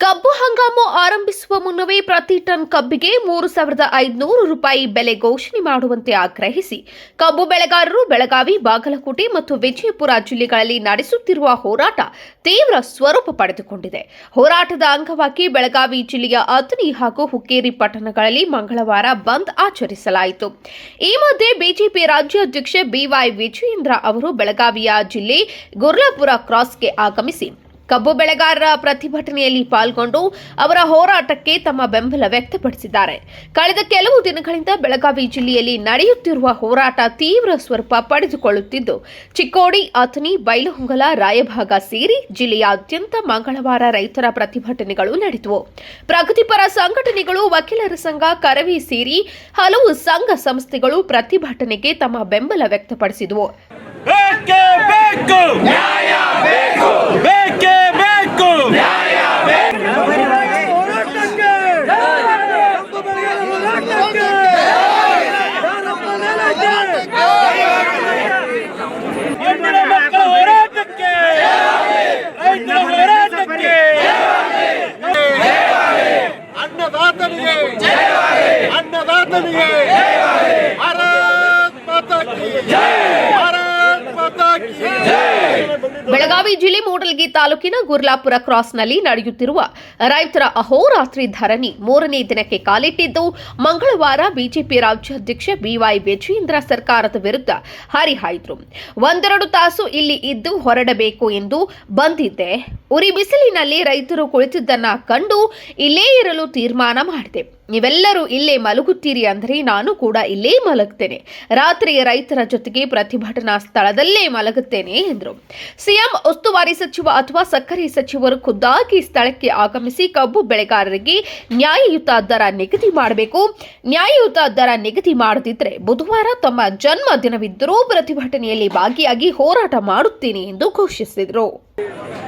ಕಬ್ಬು ಹಂಗಾಮು ಆರಂಭಿಸುವ ಮುನ್ನವೇ ಪ್ರತಿ ಟನ್ ಕಬ್ಬಿಗೆ ಮೂರು ಸಾವಿರದ ಐದುನೂರು ರೂಪಾಯಿ ಬೆಲೆ ಘೋಷಣೆ ಮಾಡುವಂತೆ ಆಗ್ರಹಿಸಿ. ಕಬ್ಬು ಬೆಳೆಗಾರರು ಬೆಳಗಾವಿ, ಬಾಗಲಕೋಟೆ ಮತ್ತು ವಿಜಯಪುರ ಜಿಲ್ಲೆಗಳಲ್ಲಿ ನಡೆಸುತ್ತಿರುವ ಹೋರಾಟ ತೀವ್ರ ಸ್ವರೂಪ ಪಡೆದುಕೊಂಡಿದೆ. ಹೋರಾಟದ ಅಂಗವಾಗಿ ಬೆಳಗಾವಿ ಜಿಲ್ಲೆಯ ಅಥಣಿ ಹಾಗೂ ಹುಕ್ಕೇರಿ ಪಟ್ಟಣಗಳಲ್ಲಿ ಮಂಗಳವಾರ ಬಂದ್ ಆಚರಿಸಲಾಯಿತು. ಈ ಮಧ್ಯೆ ಬಿಜೆಪಿ ರಾಜ್ಯಾಧ್ಯಕ್ಷ ಬಿವೈ ವಿಜಯೇಂದ್ರ ಅವರು ಬೆಳಗಾವಿಯ ಜಿಲ್ಲೆ ಗುರ್ಲಾಪುರ ಕ್ರಾಸ್ಗೆ ಆಗಮಿಸಿ ಕಬ್ಬು ಬೆಳೆಗಾರರ ಪ್ರತಿಭಟನೆಯಲ್ಲಿ ಪಾಲ್ಗೊಂಡು ಅವರ ಹೋರಾಟಕ್ಕೆ ತಮ್ಮ ಬೆಂಬಲ ವ್ಯಕ್ತಪಡಿಸಿದ್ದಾರೆ. ಕಳೆದ ಕೆಲವು ದಿನಗಳಿಂದ ಬೆಳಗಾವಿ ಜಿಲ್ಲೆಯಲ್ಲಿ ನಡೆಯುತ್ತಿರುವ ಹೋರಾಟ ತೀವ್ರ ಸ್ವರೂಪ ಪಡೆದುಕೊಳ್ಳುತ್ತಿದ್ದು ಚಿಕ್ಕೋಡಿ ಅಥಣಿ ಬೈಲಹೊಂಗಲ ರಾಯಭಾಗ ಸೇರಿ ಜಿಲ್ಲೆಯಾದ್ಯಂತ ಮಂಗಳವಾರ ರೈತರ ಪ್ರತಿಭಟನೆಗಳು ನಡೆದವು. ಪ್ರಗತಿಪರ ಸಂಘಟನೆಗಳು ವಕೀಲರ ಸಂಘ ಕರವಿ ಸೇರಿ ಹಲವು ಸಂಘ ಸಂಸ್ಥೆಗಳು ಪ್ರತಿಭಟನೆಗೆ ತಮ್ಮ ಬೆಂಬಲ ವ್ಯಕ್ತಪಡಿಸಿದವು. ಅನ್ನದಾತನಿಗೆ ಭಾರತ್ ಮಾತಾ ಕಿ. ಭಾರತ್ ಮಾತಾ ಕಿ. ಬೆಳಗಾವಿ ಜಿಲ್ಲೆ ಮೂಡಲಗಿ ತಾಲೂಕಿನ ಗುರ್ಲಾಪುರ ಕ್ರಾಸ್ನಲ್ಲಿ ನಡೆಯುತ್ತಿರುವ ರೈತರ ಅಹೋರಾತ್ರಿ ಧರಣಿ ಮೂರನೇ ದಿನಕ್ಕೆ ಕಾಲಿಟ್ಟಿದ್ದು, ಮಂಗಳವಾರ ಬಿಜೆಪಿ ರಾಜ್ಯಾಧ್ಯಕ್ಷ ಬಿವೈ ವಿಜಯೇಂದ್ರ ಸರ್ಕಾರದ ವಿರುದ್ಧ ಹರಿಹಾಯ್ದರು. ಒಂದೆರಡು ತಾಸು ಇಲ್ಲಿ ಇದ್ದು ಹೊರಡಬೇಕು ಎಂದು ಬಂದಿದ್ದೆ ಉರಿ ಬಿಸಿಲಿನಲ್ಲಿ ರೈತರು ಕುಳಿತಿದ್ದನ್ನ ಕಂಡು ಇಲ್ಲೇ ಇರಲು ತೀರ್ಮಾನ ಮಾಡಿದೆ. ನೀವೆಲ್ಲರೂ ಇಲ್ಲೇ ಮಲಗುತ್ತೀರಿ ಅಂದರೆ ನಾನು ಕೂಡ ಇಲ್ಲೇ ಮಲಗ್ತೇನೆ. ರಾತ್ರಿ ರೈತರ ಜೊತೆಗೆ ಪ್ರತಿಭಟನಾ ಸ್ಥಳದಲ್ಲೇ ಮಲಗುತ್ತೇನೆ ಎಂದರು. ಸಿಎಂ, ಉಸ್ತುವಾರಿ ಸಚಿವ ಅಥವಾ ಸಕ್ಕರೆ ಸಚಿವರು ಖುದ್ದಾಗಿ ಸ್ಥಳಕ್ಕೆ ಆಗಮಿಸಿ ಕಬ್ಬು ಬೆಳೆಗಾರರಿಗೆ ನ್ಯಾಯಯುತ ದರ ನಿಗದಿ ಮಾಡಬೇಕು. ನ್ಯಾಯಯುತ ದರ ನಿಗದಿ ಮಾಡದಿದ್ದರೆ ಬುಧವಾರ ತಮ್ಮ ಜನ್ಮ ದಿನವಿದ್ದರೂ ಪ್ರತಿಭಟನೆಯಲ್ಲಿ ಭಾಗಿಯಾಗಿ ಹೋರಾಟ ಮಾಡುತ್ತೇನೆ ಎಂದು ಘೋಷಿಸಿದರು. Yeah!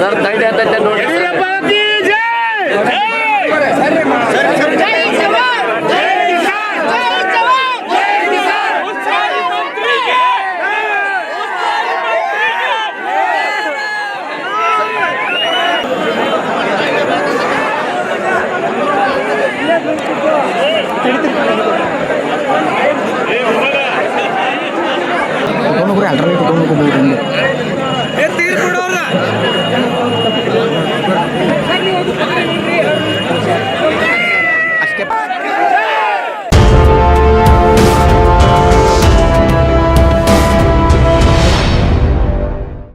ಸರ್ ತೈಡೆ ಅಂತ ನೋಡಿ.